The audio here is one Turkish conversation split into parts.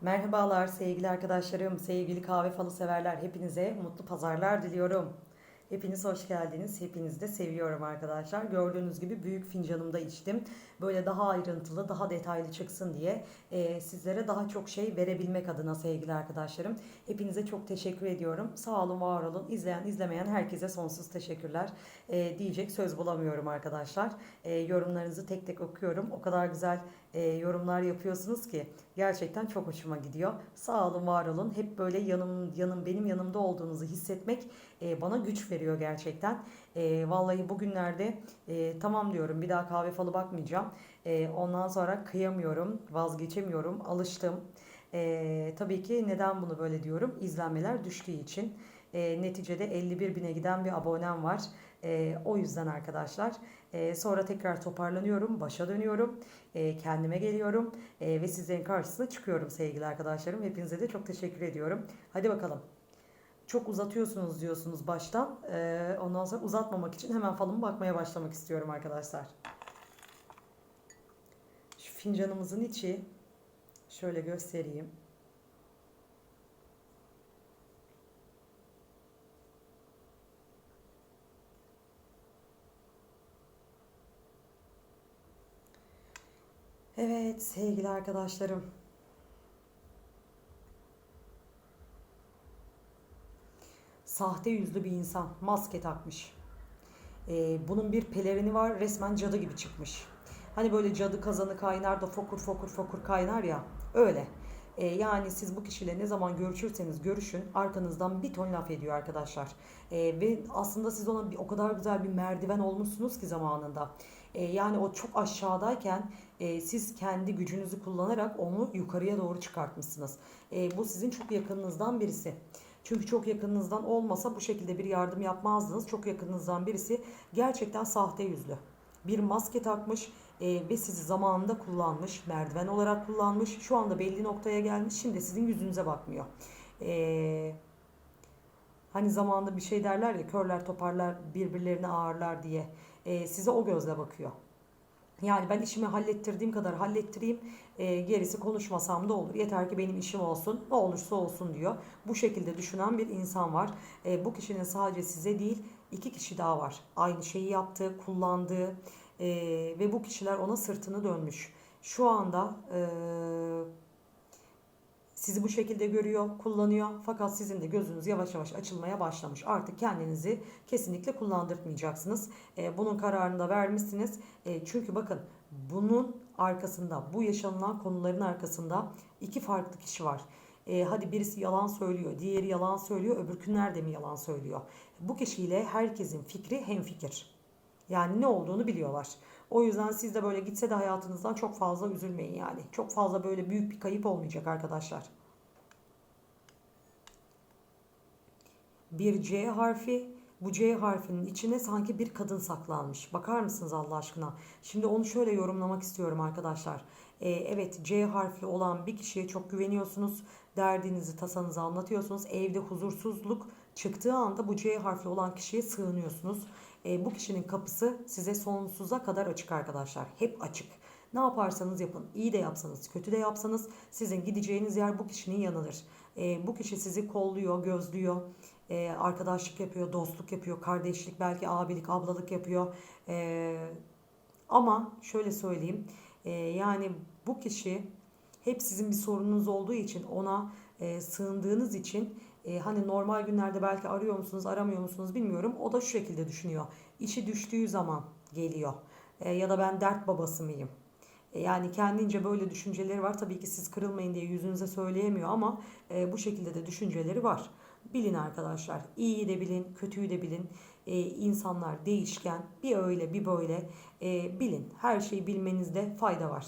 Merhabalar sevgili arkadaşlarım, sevgili kahve falı severler. Hepinize mutlu pazarlar diliyorum. Hepiniz hoş geldiniz. Hepinizi de seviyorum arkadaşlar. Gördüğünüz gibi büyük fincanımda içtim. Böyle daha ayrıntılı, daha detaylı çıksın diye e, sizlere daha çok şey verebilmek adına sevgili arkadaşlarım. Hepinize çok teşekkür ediyorum. Sağ olun, var olun. İzleyen, izlemeyen herkese sonsuz teşekkürler. E, diyecek söz bulamıyorum arkadaşlar. E, yorumlarınızı tek tek okuyorum. O kadar güzel e, yorumlar yapıyorsunuz ki gerçekten çok hoşuma gidiyor. Sağ olun, var olun. Hep böyle yanım yanım benim yanımda olduğunuzu hissetmek e, bana güç veriyor gerçekten. E, vallahi bugünlerde e, tamam diyorum bir daha kahve falı bakmayacağım. E, ondan sonra kıyamıyorum, vazgeçemiyorum, alıştım. E, tabii ki neden bunu böyle diyorum? İzlenmeler düştüğü için. E, neticede 51 bine giden bir abonem var. E, o yüzden arkadaşlar. E, sonra tekrar toparlanıyorum, başa dönüyorum, e, kendime geliyorum e, ve sizlerin karşısına çıkıyorum sevgili arkadaşlarım. Hepinize de çok teşekkür ediyorum. Hadi bakalım. Çok uzatıyorsunuz diyorsunuz baştan. E, ondan sonra uzatmamak için hemen falımı bakmaya başlamak istiyorum arkadaşlar. Şu fincanımızın içi şöyle göstereyim. Evet sevgili arkadaşlarım. Sahte yüzlü bir insan maske takmış. Ee, bunun bir pelerini var resmen cadı gibi çıkmış. Hani böyle cadı kazanı kaynar da fokur fokur fokur kaynar ya öyle. Ee, yani siz bu kişiyle ne zaman görüşürseniz görüşün arkanızdan bir ton laf ediyor arkadaşlar. Ee, ve aslında siz ona bir, o kadar güzel bir merdiven olmuşsunuz ki zamanında. Ee, yani o çok aşağıdayken e, siz kendi gücünüzü kullanarak onu yukarıya doğru çıkartmışsınız. E, bu sizin çok yakınınızdan birisi. Çünkü çok yakınınızdan olmasa bu şekilde bir yardım yapmazdınız. Çok yakınınızdan birisi gerçekten sahte yüzlü. Bir maske takmış e, ve sizi zamanında kullanmış, merdiven olarak kullanmış. Şu anda belli noktaya gelmiş. Şimdi sizin yüzünüze bakmıyor. E, hani zamanında bir şey derler ya körler toparlar birbirlerini ağırlar diye. E, size o gözle bakıyor. Yani ben işimi hallettirdiğim kadar hallettireyim. E, gerisi konuşmasam da olur. Yeter ki benim işim olsun. Ne olursa olsun diyor. Bu şekilde düşünen bir insan var. E, bu kişinin sadece size değil iki kişi daha var. Aynı şeyi yaptığı, kullandığı e, ve bu kişiler ona sırtını dönmüş. Şu anda e, sizi bu şekilde görüyor, kullanıyor. Fakat sizin de gözünüz yavaş yavaş açılmaya başlamış. Artık kendinizi kesinlikle kullandırtmayacaksınız. E, bunun kararını da vermişsiniz. E, çünkü bakın bunun arkasında, bu yaşanılan konuların arkasında iki farklı kişi var. E, hadi birisi yalan söylüyor, diğeri yalan söylüyor, öbürkünler de mi yalan söylüyor? Bu kişiyle herkesin fikri hemfikir. Yani ne olduğunu biliyorlar. O yüzden siz de böyle gitse de hayatınızdan çok fazla üzülmeyin yani. Çok fazla böyle büyük bir kayıp olmayacak arkadaşlar. Bir C harfi bu C harfinin içine sanki bir kadın saklanmış. Bakar mısınız Allah aşkına? Şimdi onu şöyle yorumlamak istiyorum arkadaşlar. Ee, evet C harfli olan bir kişiye çok güveniyorsunuz. Derdinizi, tasanızı anlatıyorsunuz. Evde huzursuzluk çıktığı anda bu C harfli olan kişiye sığınıyorsunuz. Ee, bu kişinin kapısı size sonsuza kadar açık arkadaşlar. Hep açık. Ne yaparsanız yapın, iyi de yapsanız, kötü de yapsanız sizin gideceğiniz yer bu kişinin yanıdır. E, bu kişi sizi kolluyor, gözlüyor, e, arkadaşlık yapıyor, dostluk yapıyor, kardeşlik, belki abilik, ablalık yapıyor. E, ama şöyle söyleyeyim, e, yani bu kişi hep sizin bir sorununuz olduğu için ona e, sığındığınız için e, hani normal günlerde belki arıyor musunuz, aramıyor musunuz bilmiyorum. O da şu şekilde düşünüyor. İşi düştüğü zaman geliyor. E, ya da ben dert babası mıyım? E, yani kendince böyle düşünceleri var. Tabii ki siz kırılmayın diye yüzünüze söyleyemiyor ama e, bu şekilde de düşünceleri var. Bilin arkadaşlar. İyiyi de bilin, kötüyü de bilin. E, insanlar değişken. Bir öyle bir böyle. E, bilin. Her şeyi bilmenizde fayda var.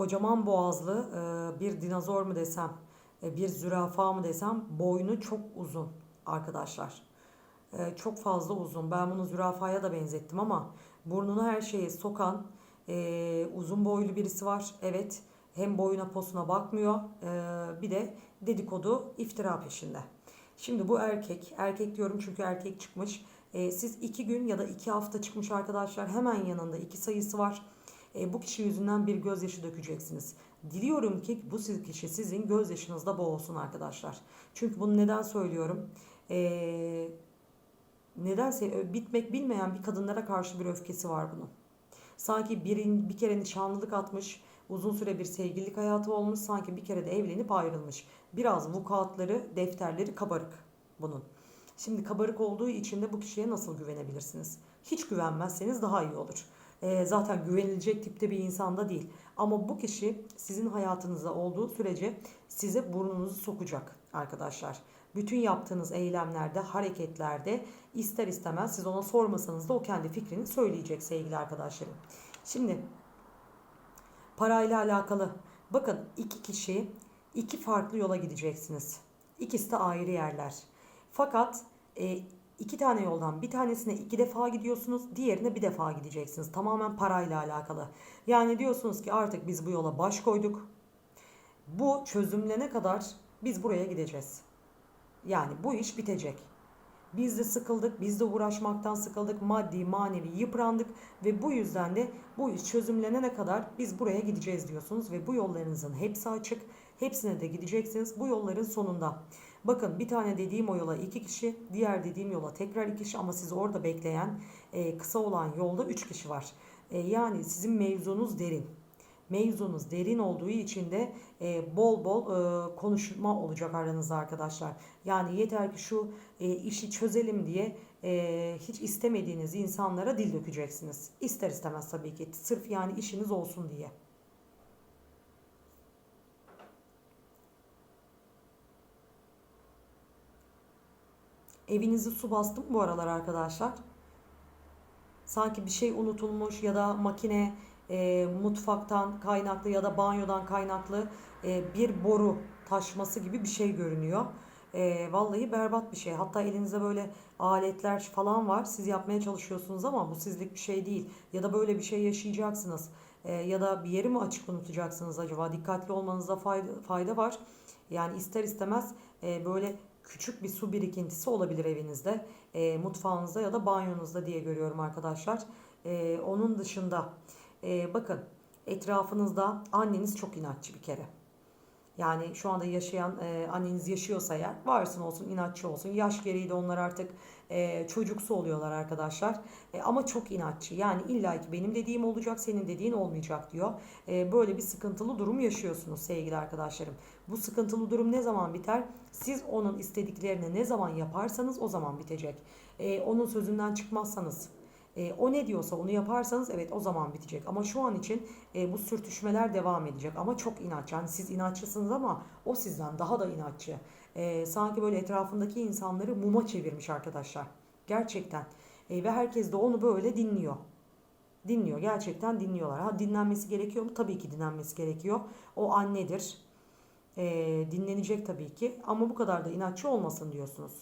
Kocaman boğazlı e, bir dinozor mu desem, e, bir zürafa mı desem boynu çok uzun arkadaşlar. E, çok fazla uzun. Ben bunu zürafaya da benzettim ama burnunu her şeye sokan e, uzun boylu birisi var. Evet hem boyuna posuna bakmıyor e, bir de dedikodu iftira peşinde. Şimdi bu erkek, erkek diyorum çünkü erkek çıkmış. E, siz iki gün ya da iki hafta çıkmış arkadaşlar hemen yanında iki sayısı var. E, bu kişi yüzünden bir gözyaşı dökeceksiniz. Diliyorum ki bu kişi sizin gözyaşınızda boğulsun arkadaşlar. Çünkü bunu neden söylüyorum? E, nedense ö- bitmek bilmeyen bir kadınlara karşı bir öfkesi var bunun. Sanki bir, bir kere nişanlılık atmış, uzun süre bir sevgililik hayatı olmuş, sanki bir kere de evlenip ayrılmış. Biraz vukuatları, defterleri kabarık bunun. Şimdi kabarık olduğu için de bu kişiye nasıl güvenebilirsiniz? Hiç güvenmezseniz daha iyi olur. Ee, zaten güvenilecek tipte bir insan da değil. Ama bu kişi sizin hayatınızda olduğu sürece size burnunuzu sokacak arkadaşlar. Bütün yaptığınız eylemlerde, hareketlerde ister istemez siz ona sormasanız da o kendi fikrini söyleyecek sevgili arkadaşlarım. Şimdi parayla alakalı bakın iki kişi iki farklı yola gideceksiniz. İkisi de ayrı yerler. Fakat e, iki tane yoldan bir tanesine iki defa gidiyorsunuz, diğerine bir defa gideceksiniz. Tamamen parayla alakalı. Yani diyorsunuz ki artık biz bu yola baş koyduk. Bu çözümlene kadar biz buraya gideceğiz. Yani bu iş bitecek. Biz de sıkıldık, biz de uğraşmaktan sıkıldık, maddi manevi yıprandık ve bu yüzden de bu iş çözümlenene kadar biz buraya gideceğiz diyorsunuz ve bu yollarınızın hepsi açık. Hepsine de gideceksiniz bu yolların sonunda. Bakın bir tane dediğim o yola iki kişi, diğer dediğim yola tekrar iki kişi ama sizi orada bekleyen e, kısa olan yolda üç kişi var. E, yani sizin mevzunuz derin. Mevzunuz derin olduğu için de e, bol bol e, konuşma olacak aranızda arkadaşlar. Yani yeter ki şu e, işi çözelim diye e, hiç istemediğiniz insanlara dil dökeceksiniz. İster istemez tabii ki. Sırf yani işiniz olsun diye. Evinizi su bastı mı bu aralar arkadaşlar? Sanki bir şey unutulmuş ya da makine e, mutfaktan kaynaklı ya da banyodan kaynaklı e, bir boru taşması gibi bir şey görünüyor. E, vallahi berbat bir şey. Hatta elinizde böyle aletler falan var. Siz yapmaya çalışıyorsunuz ama bu sizlik bir şey değil. Ya da böyle bir şey yaşayacaksınız. E, ya da bir yeri mi açık unutacaksınız acaba? Dikkatli olmanızda fayda, fayda var. Yani ister istemez e, böyle küçük bir su birikintisi olabilir evinizde. E, mutfağınızda ya da banyonuzda diye görüyorum arkadaşlar. E, onun dışında e, bakın etrafınızda anneniz çok inatçı bir kere. Yani şu anda yaşayan e, anneniz yaşıyorsa eğer varsın olsun inatçı olsun. Yaş gereği de onlar artık e, çocuksu oluyorlar arkadaşlar. E, ama çok inatçı. Yani illa ki benim dediğim olacak senin dediğin olmayacak diyor. E, böyle bir sıkıntılı durum yaşıyorsunuz sevgili arkadaşlarım. Bu sıkıntılı durum ne zaman biter? Siz onun istediklerini ne zaman yaparsanız o zaman bitecek. E, onun sözünden çıkmazsanız e, o ne diyorsa onu yaparsanız evet o zaman bitecek. Ama şu an için e, bu sürtüşmeler devam edecek. Ama çok inatçı. Yani siz inatçısınız ama o sizden daha da inatçı. E, sanki böyle etrafındaki insanları muma çevirmiş arkadaşlar. Gerçekten. E, ve herkes de onu böyle dinliyor. Dinliyor. Gerçekten dinliyorlar. Ha dinlenmesi gerekiyor mu? Tabii ki dinlenmesi gerekiyor. O annedir. E, dinlenecek tabii ki. Ama bu kadar da inatçı olmasın diyorsunuz.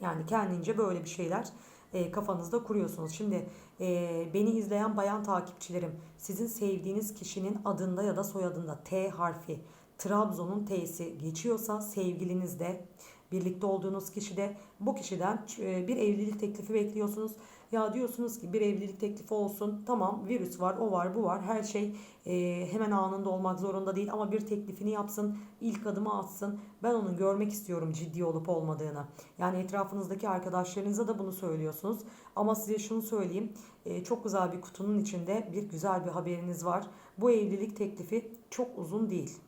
Yani kendince böyle bir şeyler e, kafanızda kuruyorsunuz. Şimdi e, beni izleyen bayan takipçilerim sizin sevdiğiniz kişinin adında ya da soyadında T harfi Trabzon'un T'si geçiyorsa sevgilinizde birlikte olduğunuz kişide bu kişiden e, bir evlilik teklifi bekliyorsunuz. Ya diyorsunuz ki bir evlilik teklifi olsun tamam virüs var o var bu var her şey e, hemen anında olmak zorunda değil ama bir teklifini yapsın ilk adımı atsın ben onun görmek istiyorum ciddi olup olmadığını. Yani etrafınızdaki arkadaşlarınıza da bunu söylüyorsunuz ama size şunu söyleyeyim e, çok güzel bir kutunun içinde bir güzel bir haberiniz var. Bu evlilik teklifi çok uzun değil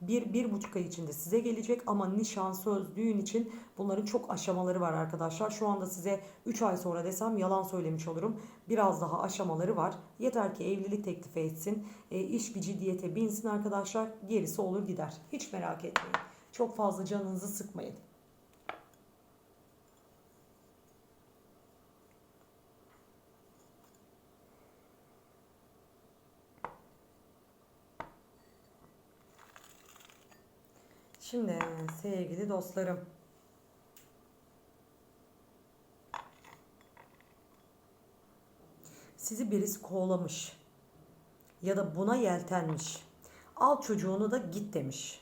bir, bir buçuk ay içinde size gelecek ama nişan, söz, düğün için bunların çok aşamaları var arkadaşlar. Şu anda size 3 ay sonra desem yalan söylemiş olurum. Biraz daha aşamaları var. Yeter ki evlilik teklifi etsin. E, iş bir ciddiyete binsin arkadaşlar. Gerisi olur gider. Hiç merak etmeyin. Çok fazla canınızı sıkmayın. Şimdi sevgili dostlarım. Sizi birisi kovalamış. Ya da buna yeltenmiş. Al çocuğunu da git demiş.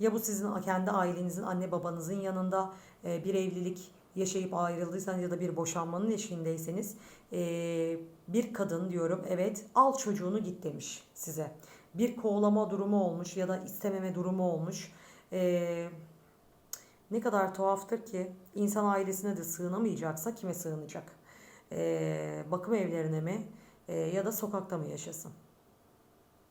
Ya bu sizin kendi ailenizin, anne babanızın yanında e, bir evlilik yaşayıp ayrıldıysanız ya da bir boşanmanın eşiğindeyseniz ee, bir kadın diyorum evet al çocuğunu git demiş size. Bir kovalama durumu olmuş ya da istememe durumu olmuş. Ee, ne kadar tuhaftır ki insan ailesine de sığınamayacaksa kime sığınacak? Ee, bakım evlerine mi Ee, ya da sokakta mı yaşasın?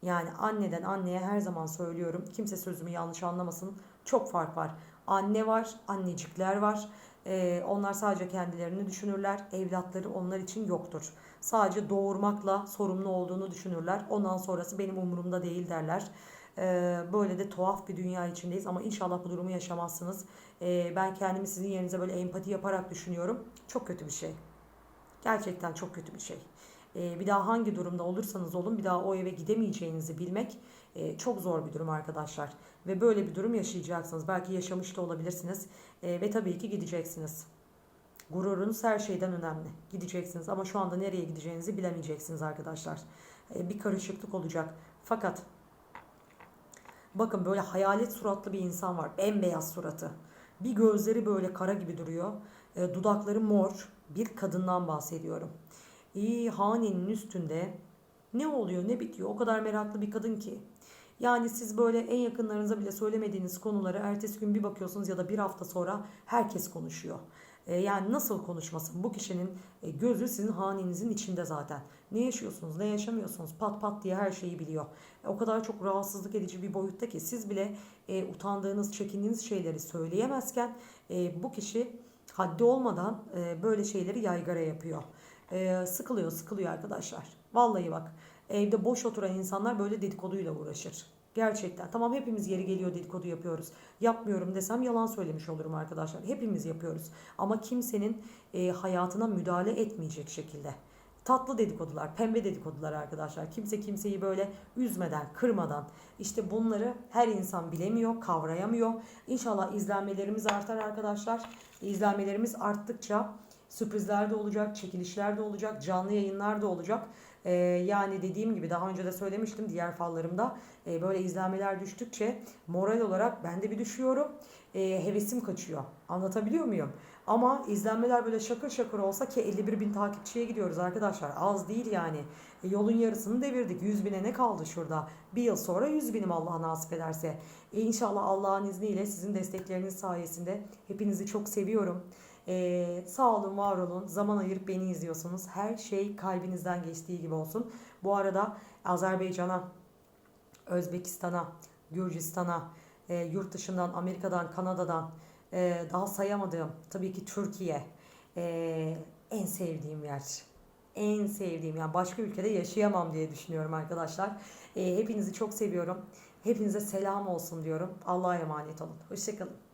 Yani anneden anneye her zaman söylüyorum. Kimse sözümü yanlış anlamasın. Çok fark var. Anne var, annecikler var. Ee, onlar sadece kendilerini düşünürler. Evlatları onlar için yoktur. Sadece doğurmakla sorumlu olduğunu düşünürler. Ondan sonrası benim umurumda değil derler. Ee, böyle de tuhaf bir dünya içindeyiz ama inşallah bu durumu yaşamazsınız. Ee, ben kendimi sizin yerinize böyle empati yaparak düşünüyorum. Çok kötü bir şey. Gerçekten çok kötü bir şey. Ee, bir daha hangi durumda olursanız olun bir daha o eve gidemeyeceğinizi bilmek e, çok zor bir durum arkadaşlar. Ve böyle bir durum yaşayacaksınız. Belki yaşamış da olabilirsiniz. Ve tabii ki gideceksiniz. Gururunuz her şeyden önemli. Gideceksiniz ama şu anda nereye gideceğinizi bilemeyeceksiniz arkadaşlar. E, bir karışıklık olacak. Fakat bakın böyle hayalet suratlı bir insan var. Bembeyaz suratı. Bir gözleri böyle kara gibi duruyor. E, dudakları mor. Bir kadından bahsediyorum. İyi hanenin üstünde ne oluyor ne bitiyor o kadar meraklı bir kadın ki. Yani siz böyle en yakınlarınıza bile söylemediğiniz konuları ertesi gün bir bakıyorsunuz ya da bir hafta sonra herkes konuşuyor. E, yani nasıl konuşmasın? Bu kişinin e, gözü sizin hanenizin içinde zaten. Ne yaşıyorsunuz, ne yaşamıyorsunuz pat pat diye her şeyi biliyor. O kadar çok rahatsızlık edici bir boyutta ki siz bile e, utandığınız, çekindiğiniz şeyleri söyleyemezken e, bu kişi haddi olmadan e, böyle şeyleri yaygara yapıyor. E, sıkılıyor, sıkılıyor arkadaşlar. Vallahi bak evde boş oturan insanlar böyle dedikoduyla uğraşır. Gerçekten. Tamam hepimiz yeri geliyor dedikodu yapıyoruz. Yapmıyorum desem yalan söylemiş olurum arkadaşlar. Hepimiz yapıyoruz. Ama kimsenin e, hayatına müdahale etmeyecek şekilde. Tatlı dedikodular, pembe dedikodular arkadaşlar. Kimse kimseyi böyle üzmeden, kırmadan. İşte bunları her insan bilemiyor, kavrayamıyor. İnşallah izlenmelerimiz artar arkadaşlar. İzlenmelerimiz arttıkça sürprizler de olacak, çekilişler de olacak, canlı yayınlar da olacak. Ee, yani dediğim gibi daha önce de söylemiştim diğer fallarımda e, böyle izlenmeler düştükçe moral olarak ben de bir düşüyorum. E, hevesim kaçıyor. Anlatabiliyor muyum? Ama izlenmeler böyle şakır şakır olsa ki 51 bin takipçiye gidiyoruz arkadaşlar. Az değil yani. E, yolun yarısını devirdik. 100 bine ne kaldı şurada? Bir yıl sonra 100 binim Allah nasip ederse. E, inşallah Allah'ın izniyle sizin destekleriniz sayesinde hepinizi çok seviyorum. Ee, sağ olun, var olun. Zaman ayırıp beni izliyorsunuz. Her şey kalbinizden geçtiği gibi olsun. Bu arada Azerbaycan'a, Özbekistan'a, Gürcistan'a, e, yurt dışından, Amerika'dan, Kanada'dan e, daha sayamadığım tabii ki Türkiye e, en sevdiğim yer. En sevdiğim yani başka ülkede yaşayamam diye düşünüyorum arkadaşlar. E, hepinizi çok seviyorum. Hepinize selam olsun diyorum. Allah'a emanet olun. Hoşçakalın.